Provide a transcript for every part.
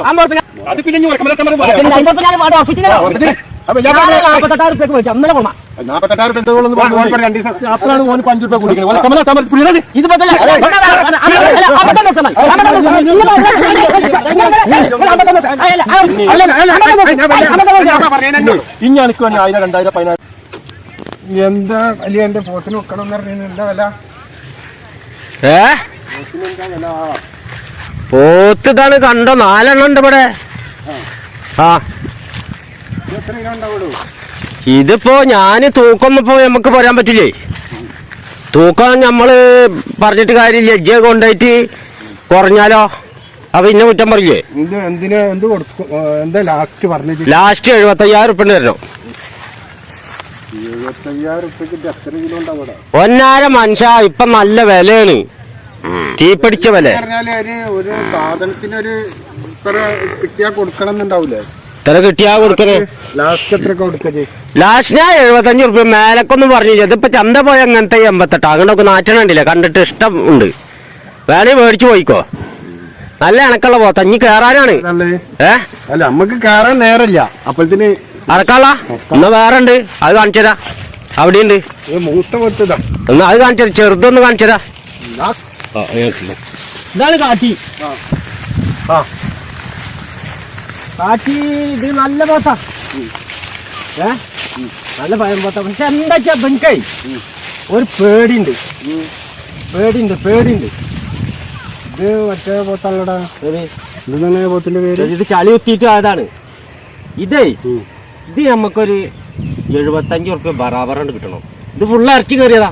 നാൽപ്പത് റുപ്യ, അത് പിന്നെ ഇനി ഉറക്കമൊക്കെ നമ്മൾ പറയാം പിന്നെ അമ്പത് റുപ്യ ഞാൻ പാട്ട് ഉറപ്പിച്ചില്ലല്ലോ അപ്പൊ ഞാൻ ഞാൻ റുപ്യക്ക് മേടിച്ചു അന്നലെ കൊണ്ടാ വേണ്ടി. ആയിരം രണ്ടായിരം പതിനായിരം. എന്താ വലിയ എന്റെ പോത്തിന് വെക്കണം എന്ന് പറഞ്ഞു എന്താ വില? ഏ? പോത്ത് ഇതാണ് കണ്ടോ? നാലെണ്ണം ഉണ്ട് ഇവിടെ. ആ. എത്ര കിലോ ഉണ്ടാവുള്ളൂ? ഇതിപ്പോ ഞാൻ തൂക്കം ഇപ്പൊ നമുക്ക് പറയാൻ പറ്റില്ലേ? തൂക്കം നമ്മൾ പറഞ്ഞിട്ട് കാര്യമില്ല. ഇജ്ജ കൊണ്ടായിട്ട് കുറഞ്ഞാലോ? അപ്പൊ ഇന്ന കുറ്റം പറയില്ലേ? എന്താ ലാസ്റ്റ് എഴുപത്തി അയ്യായിരം ഉറുപ്പിന് തരണം ഒന്നാര മനുഷ്യ ഇപ്പൊ നല്ല വിലയാണ്. തീപിടിച്ച വില. ഒരു സാധനത്തിന് ഒരു കിട്ടിയാ കൊടുക്കണം എന്നുണ്ടാവൂലേ ഇത്ര കിട്ടിയാ എത്ര കൊടുക്കൽ? ലാസ്റ്റ് ഞാൻ എഴുപത്തഞ്ച് റുപ്യ മേലക്കൊന്നും പറഞ്ഞു ഇതിപ്പോ ചന്ത പോയ അങ്ങനത്തെ എൺപത്തെട്ട്? അങ്ങനൊക്കെ നാറ്റണുണ്ടില്ല കണ്ടിട്ട് ഇഷ്ടം ഉണ്ട്. വേണേ മേടിച്ചു പോയിക്കോ. നല്ല അണക്കുള്ള പോ ഇനി കേറാനാണ്. ഏഹ് അല്ല നമ്മക്ക് കയറാൻ നേരല്ല അപ്പോഴത്തിന് അടക്കാള എന്നാ വേറെ ഉണ്ട് അത് കാണിച്ചതാ അവിടെ ഉണ്ട് എന്നാ അത് കാണിച്ചത് ചെറുതൊന്ന് കാണിച്ചതാ ഇതാണ് കാട്ടി ആ. കാട്ടി ഇത് നല്ല പോത്ത. ഏ? നല്ല ഭയം പോത്ത. പക്ഷെ എന്താ വെച്ചാ ബെൻകൈ ഒരു പേടിണ്ട് പേടിണ്ട് പേടിണ്ട് ഇത് മറ്റേ പോത്താണല്ലോടാ. ഒരു ഇത് തന്നെ പോത്തിന്റെ പേര്? ഇത് ചളി കുത്തിയിട്ട് അതാണ് ഇതേ ഇത് നമുക്കൊരു എഴുപത്തഞ്ച് ഉറുപ്പ്യ ബറാബറുണ്ട് കിട്ടണം. ഇത് ഫുള്ള് ഇറച്ചി കയറിയതാ.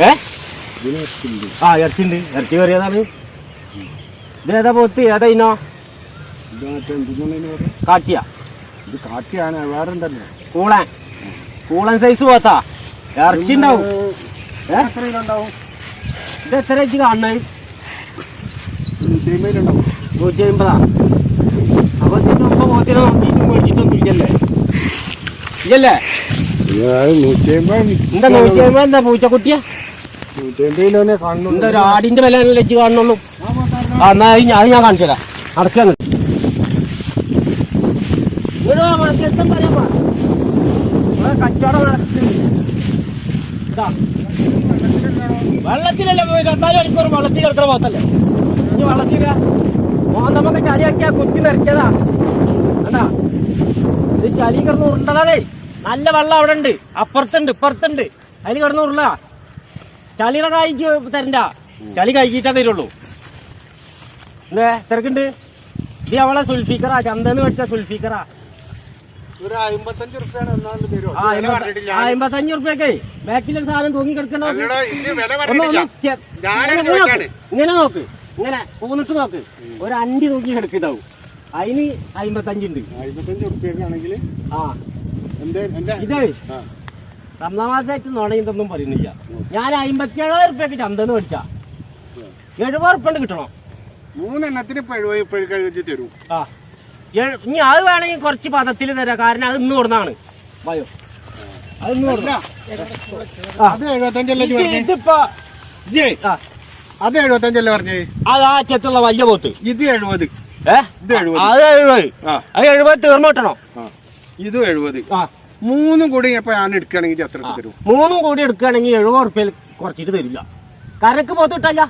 ഏ? ആ ഇറച്ചിണ്ട് ഇറച്ചി കയറിയതാണ്. ഇത് ഏതാ പോത്ത്? ഏതാ ഇനോ? കാട്ടിയ. ഇത് കാട്ടിയാണ് വേറെ ഉണ്ടല്ലോ കൂളൻ. കൂളൻ സൈസ് പോത്താ. ഇറച്ചി ഉണ്ടാവും ഇത് എത്ര വെച്ച് കാണുന്നത് നൂറ്റി അമ്പതാ അപ്പൊ ഇതിനൊപ്പം പോത്തിനെ നോക്കിയിട്ട് മേടിച്ചിട്ടൊന്നും ഇല്ലല്ലേ? ഇല്ലല്ലേ? നൂറ്റി അമ്പത് എന്താ നൂറ്റി അമ്പത് എന്താ പൂച്ചക്കുട്ടിയാ? നൂറ്റി അമ്പത് കിലോനെ കാണുന്നു എന്താ ഒരു ആടിന്റെ വില കാണുന്നുള്ളൂ എന്നാ അത് ഞാൻ കാണിച്ചു തരാം അടക്കാന്ന് കച്ചവടം നടക്കുന്നുണ്ട്. ഇതാ. വെള്ളത്തിലല്ലേ പോയി കത്താലും എനിക്കൊരു വെള്ളത്തിൽ കിടക്കുന്ന പോത്തല്ലേ ഇനി വെള്ളത്തില ഓ നമുക്ക് ചളിയാക്കിയാ കുത്തി നിറയ്ക്കതാ അതാ ഇത് ചളി കിടന്ന് ഉരുണ്ടതാണേ. നല്ല വെള്ളം അവിടെ ഉണ്ട് അപ്പുറത്തുണ്ട് ഇപ്പുറത്തുണ്ട്. അതിൽ കിടന്ന് ഉരുള. ചളിയുടെ കായ്ക്ക് തരണ്ട. ചളി കഴിച്ചിട്ടേ തരുള്ളൂ. അല്ലേ തിരക്കുണ്ട്? ഇത് അവളെ സുൽഫിക്കറാ. ചന്തന്ന് വെച്ച സുൽഫിക്കറാ. അമ്പത്തഞ്ച് റുപ്യക്ക് ബാക്കിലൊരു സാധനം തൂങ്ങി കിടക്കണോ? ഇങ്ങനെ നോക്ക്. ഇങ്ങനെ പൂന്നിട്ട് നോക്ക്. ഒരു അണ്ടി തൂക്കി കിടക്കുണ്ടാവും അതിന് അമ്പത്തഞ്ചുണ്ട് അമ്പത്തഞ്ച് റുപ്യക്കാണെങ്കിൽ ആ. ഇതേ ആ. റംസാമാസായിട്ട് നുണയുന്നതൊന്നും പറയുന്നില്ല. ഞാൻ അമ്പത്തിയേഴായിരം റുപ്യക്ക് ചന്തന്ന് മേടിച്ച. എഴുപത് റുപ്യ കിട്ടണം. മൂന്നെണ്ണത്തിന് തരും. ആ. ഇനി അത് വേണമെങ്കിൽ കുറച്ച് പദത്തിൽ തരാം. കാരണം അത് ഇന്ന് കൊടുന്നാണ് ഭയോ അത് ഇന്ന് കൊടുന്ന അത് എഴുപത്തഞ്ചല്ലേ പറഞ്ഞേ? ഇതിപ്പോ ഇജ്ജ്, ആ. അത് എഴുപത്തഞ്ചല്ലേ പറഞ്ഞേ? അത് ആ ചെത്തുള്ള വലിയ പോത്ത്. ഇത് എഴുപത്. ഇത്. അത് എഴുപത്. ആ. അത് എഴുപത് തീർന്നു കിട്ടണം. ആ. എഴുപത്. മൂന്നും കൂടി ഇപ്പൊ ഞാൻ എടുക്കുകയാണെങ്കിൽ എത്ര തരും. മൂന്നും കൂടി എടുക്കുകയാണെങ്കിൽ എഴുപത് റുപ്യയിൽ കുറച്ചിട്ട് തരില്ല. കരക്ക് പോത്ത് കിട്ടല്ല.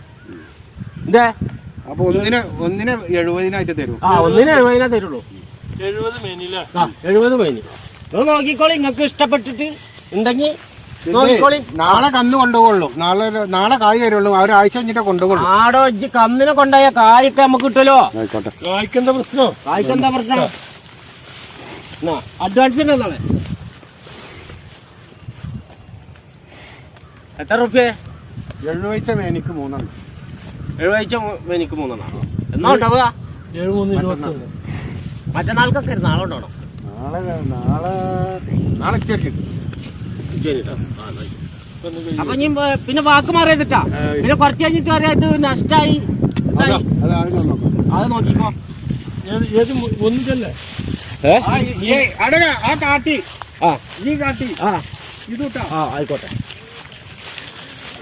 എന്തേ അപ്പൊ ഒന്നിന് ഒന്നിന് എഴുപതിനായിട്ട് തരും. ആ ഒന്നിന് എഴുപതിനാ തരുള്ളൂ. എഴുപത് മേനില്ല ആ എഴുപത് കഴിഞ്ഞു നിങ്ങൾ നോക്കിക്കോളി നിങ്ങൾക്ക് ഇഷ്ടപ്പെട്ടിട്ട് ഉണ്ടെങ്കിൽ നോക്കിക്കോളി. നാളെ കന്ന് കൊണ്ടുപോകുള്ളൂ. നാളെ നാളെ കായ് തരുള്ളൂ. ഒരാഴ്ച കഴിഞ്ഞിട്ട് കൊണ്ടുപോകുള്ളൂ. ആടോ ഇജ്ജ് കന്നിനെ കൊണ്ടായ കായൊക്കെ നമുക്ക് കിട്ടുമല്ലോ? ആയിക്കോട്ടെ. കായ്ക്കെന്താ പ്രശ്നോ? കായ്ക്കെന്താ പ്രശ്നം? അഡ്വാൻസ് ഉണ്ട് നാളെ എത്ര റുപ്യ? എഴുപത് മേനിക്ക് മൂന്നെണ്ണം. എനിക്ക് മൂന്നെണ്ണം. എന്നാ ഉണ്ടാവുക? എഴുപത് ഇരുപത്തൊന്ന്. മറ്റന്നാൾക്കൊക്കെ നാളെ ഉണ്ടാവണം. നാളെ നാളെ അപ്പൊ ഇനി പിന്നെ വാക്ക് മാറിയതിട്ടാ? പിന്നെ കുറച്ച് കഴിഞ്ഞിട്ട് പറയാം ഇത് നഷ്ടായി. അതാ നോക്കിക്കോ. ഏത് ഒന്നിച്ചല്ലേ? ആ, അടക കാട്ടി. ആ. ഈ കാട്ടി. ആ. ഇതുട്ടാ. ആ ആയിക്കോട്ടെ.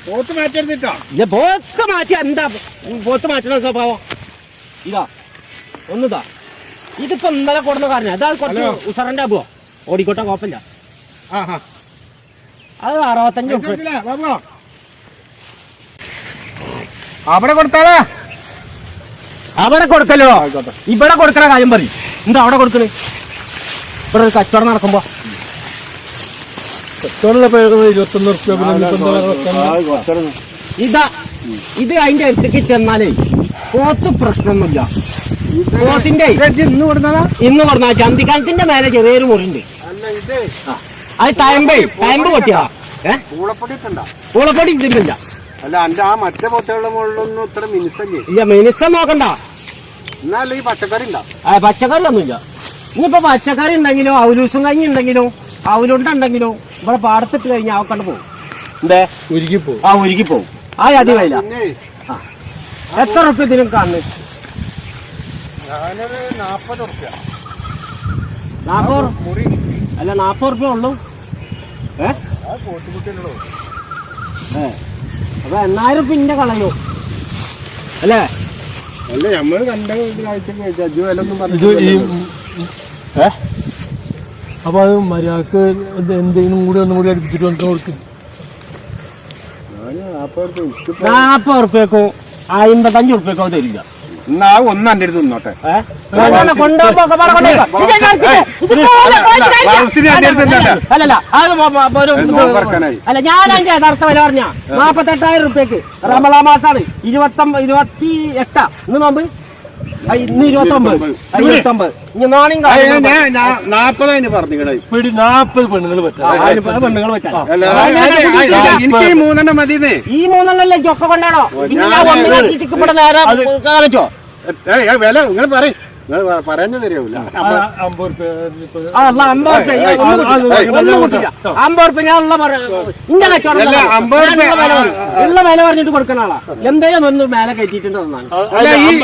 പോത്ത് മാറ്റരുതിട്ടാ പോത്ത് മാറ്റി എന്താ പോത്ത് മാറ്റണ സ്വഭാവം? ഇതാ ഒന്നിതാ. ഇതിപ്പോ ഇന്നലെ കൊടുന്ന കാരണം അതാ കുറച്ച്. ഉസറന്റെ അബുവോ. ഓടിക്കോട്ടെ കുഴപ്പമില്ല. അത് അറുപത്തഞ്ച്? അവിടെ കൊടുത്താലേ? അവിടെ കൊടുക്കല്ലോ. ഇവിടെ കൊടുക്കണ കാര്യം പറയും. എന്താ അവിടെ കൊടുക്കണേ? ഇവിടെ ഒരു കച്ചവടം നടക്കുമ്പോ. കച്ചവടമുള്ള പേരുന്നത് ഇരുപത്തൊന്ന് റുപ്യ? ഇതാ ഇത് അതിന്റെ അടുത്തേക്ക് ചെന്നാലേ പോത്ത് പ്രശ്നമൊന്നുമില്ല. പോത്തിന്റെ ഇന്ന് കൊടുത്താലാ ഇന്ന് പറഞ്ഞ ചന്തിക്കാലത്തിന്റെ മേലെ ചെറിയൊരു മുറിണ്ട് അത് തയമ്പേ തയമ്പ് പൊട്ടിയാ? പൂളപ്പൊടി ഇതില്ല അല്ല അന്റെ ആ മറ്റേ പോത്തകളുടെ മുകളിലൊന്നും ഇത്ര മിനിസല്ലേ? ഇല്ല മിനിസം നോക്കണ്ട. എന്നാലും ഈ പച്ചക്കറി ഉണ്ടാ ആ, പച്ചക്കറി ഒന്നുമില്ല ഇനിയിപ്പോ പച്ചക്കറി ഉണ്ടെങ്കിലോ അവലൂസും കഞ്ഞി ഉണ്ടെങ്കിലോ അവലുണ്ടുണ്ടെങ്കിലോ ഇവിടെ പാടത്തിട്ട് കഴിഞ്ഞാൽ അവ കണ്ടു പോകും. എന്തേ? ഉരുകിപ്പോ ആ ഉരുകി പോകും ആ അതി വയില്ല എത്ര റുപ്യ ഇതിനും കാണുന്നു? ഞാനൊരു നാപ്പത് റുപ്യ നാപ്പത് മുറി അല്ല നാപ്പത് റുപ്യ ഉള്ളൂ. ഏ? അപ്പൊ എണ്ണായിരം റുപ്യ ഇന്റെ കളയോ അല്ലേ? അല്ല നമ്മൾ കണ്ട ഇത് ഈ പറഞ്ഞിട്ടില്ലല്ലോ. ഏ അപ്പൊ അത് മര്യാദയ്ക്ക് എന്തെങ്കിലും കൂടി ഒന്നും കൂടി അടുപ്പിച്ചിട്ട് വന്നിട്ട് കൊടുക്കും. നാൽപ്പത് ഉറുപ്പ്യക്കോ അമ്പത്തഞ്ച് ഉറുപ്പ്യക്കോ തരില്ല എന്നാ ഒന്ന് എന്റെ അടുത്ത് നിന്നോട്ടെ. അല്ല, ഞാൻ അതിന്റെ യഥാർത്ഥ വില പറഞ്ഞ. നാപ്പത്തെട്ടായിരം റുപ്യക്ക് റമളാ മാസാണ്. ഇരുപത്തി ഇരുപത്തി എട്ടാ ഇന്ന് നോമ്പ്? ഇന്ന് ഇരുപത്തി ഒമ്പത് ഇരുപത്തി ഒമ്പത് ഇനി നാണയം ആ, ഞാൻ- ഞാൻ- ഞാൻ നാപ്പതിന് പറഞ്ഞിക്കണേ പിടി നാപ്പത് പെണ്ണുങ്ങൾ പറ്റാം. പെണ്ണുങ്ങൾ ഈ മൂന്നെണ്ണം മതിന്നേ ഈ മൂന്നെണ്ണല്ലേ ചൊക്ക കൊണ്ടാണോ? പിന്നെ ഞാൻ ഒന്നിനാക്കിയിട്ട് ഇവിടെ നേരെ കാണിച്ചോ. വില നിങ്ങൾ പറയും. പറഞ്ഞു തരാവൂല അമ്പത് ഞാൻ ഉള്ള ഞാൻ ഉള്ള വില പറയും. പറഞ്ഞിട്ട് കൊടുക്കണ ആളാ. എന്തേലും ഒന്ന് മേലെ കയറ്റിയിട്ടുണ്ട്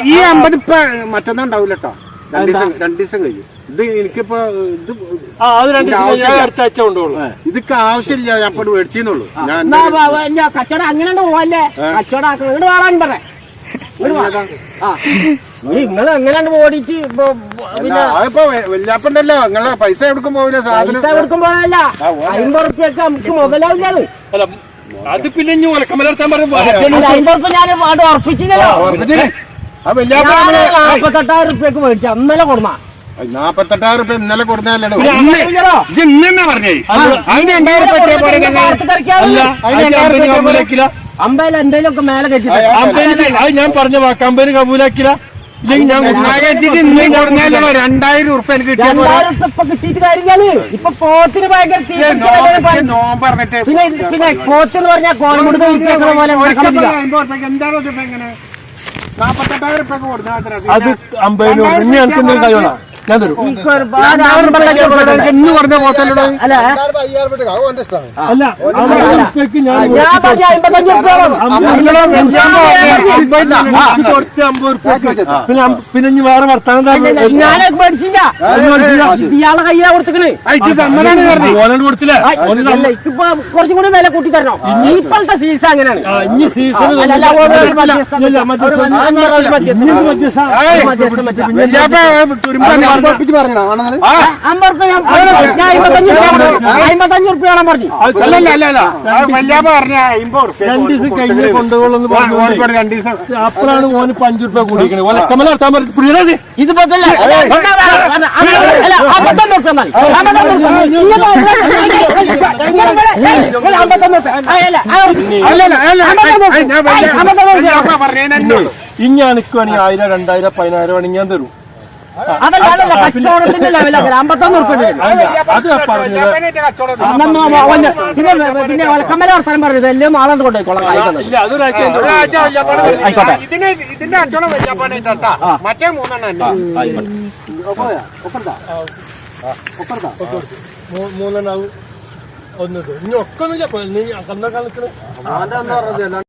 ഈ അമ്പത് ഇപ്പൊ മറ്റന്നാ ഉണ്ടാവില്ല കേട്ടോ. രണ്ടു ദിവസം രണ്ടു ദിവസം കഴിയും ഇത് എനിക്കിപ്പോ ഇത്. അടുത്ത ആഴ്ച കൊണ്ടുപോകും ഇതൊക്കെ ആവശ്യമില്ല. ഞാൻ അപ്പോൾ മേടിച്ചെന്നുള്ളൂ. ഞാൻ കച്ചവടം അങ്ങനെ പോവല്ലേ? കച്ചവടം ആക്കണം. ഇവിടെ വാളാൻ പറ ആ. നിങ്ങൾ എങ്ങനെ ഓടിച്ച് ഇപ്പൊ പിന്നെ അതിപ്പോ നിങ്ങളെ പൈസ എടുക്കും പോവില്ല സാധനം. പൈസ അമ്പത് റുപ്യൊക്കെ നമുക്ക് അത് പിന്നെ ഇനി ഉലക്കമലർത്താൻ പറയുമ്പോ അമ്പത് റുപ്യ ഞാൻ ഉറപ്പിച്ചില്ലല്ലോ. നാപ്പത്തെട്ടായിരം റുപ്യക്ക് മേടിച്ച അന്നലെ നാപ്പത്തെട്ടായിരം റുപ്യ ഇന്നലെ കൊടുത്തല്ലേ ഇന്നെ പറഞ്ഞേ? അതിന് രണ്ടായിരം അമ്പതിൽ എന്തെങ്കിലും ഒക്കെ മേലെ കെട്ടി അത് ഞാൻ പറഞ്ഞ കമ്പനി അമ്പതിന് കബൂലാക്കില്ല. രണ്ടായിരം എനിക്ക് ഇപ്പൊ കിട്ടിയിട്ട് പോത്തിന് ഭയങ്കര പിന്നെ ഇത് പിന്നെ പോത്തെന്ന് പറഞ്ഞാൽ പോലെ അത് അമ്പതിനൂറ്. ഇനി എനിക്ക് എന്തെങ്കിലും കഴിയണോ ഞാൻ തരും. പോത്തല്ലോ പിന്നെ പിന്നെ ഇനി വേറെ വർത്താനം ഇയാളെ കയ്യിലാ കൊടുത്തേ കൊടുത്തില്ലേ? കുറച്ചും കൂടി വില കൂട്ടി തരണം. ഇപ്പോഴത്തെ സീസൺ അങ്ങനെയാണ്. ഇനി സീസൺ മധ്യസ്ഥം. മധ്യസ്ഥം. അമ്പത്തഞ്ച് പറഞ്ഞു? രണ്ട് ദിവസം കഴിഞ്ഞ് കൊണ്ടുപോകുന്നു അപ്പോഴാണ് ഓന് ഇപ്പൊ അഞ്ചു റുപ്യ കൂടിക്കണേ ഓലെ കമല നടത്താൻ പറഞ്ഞു ഇത്. പറ്റില്ല റുപ്യ റുപ്യ എനിക്ക് വേണമെങ്കിൽ ആയിരം രണ്ടായിരം പതിനായിരം വേണമെങ്കിൽ ഞാൻ തരും. അതല്ല കച്ചവടത്തിന്റെ അമ്പത്തൊന്ന് പിന്നെ കമ്മല വർത്താനം പറഞ്ഞത് എല്ലാം ആളെ കൊണ്ടുപോയിക്കോളാം കായികം ഇല്ല അതൊരാഴ്ച ആയിക്കോട്ടെ. ഇതിന് ഇതിന്റെ അച്ചോളം മറ്റേ മൂന്നെണ്ണം മൂന്നെണ്ണാവും ഒന്നത് ഇനി ഒക്കെ ഒന്നുമില്ല നീ കന്ന കളിക്കണേ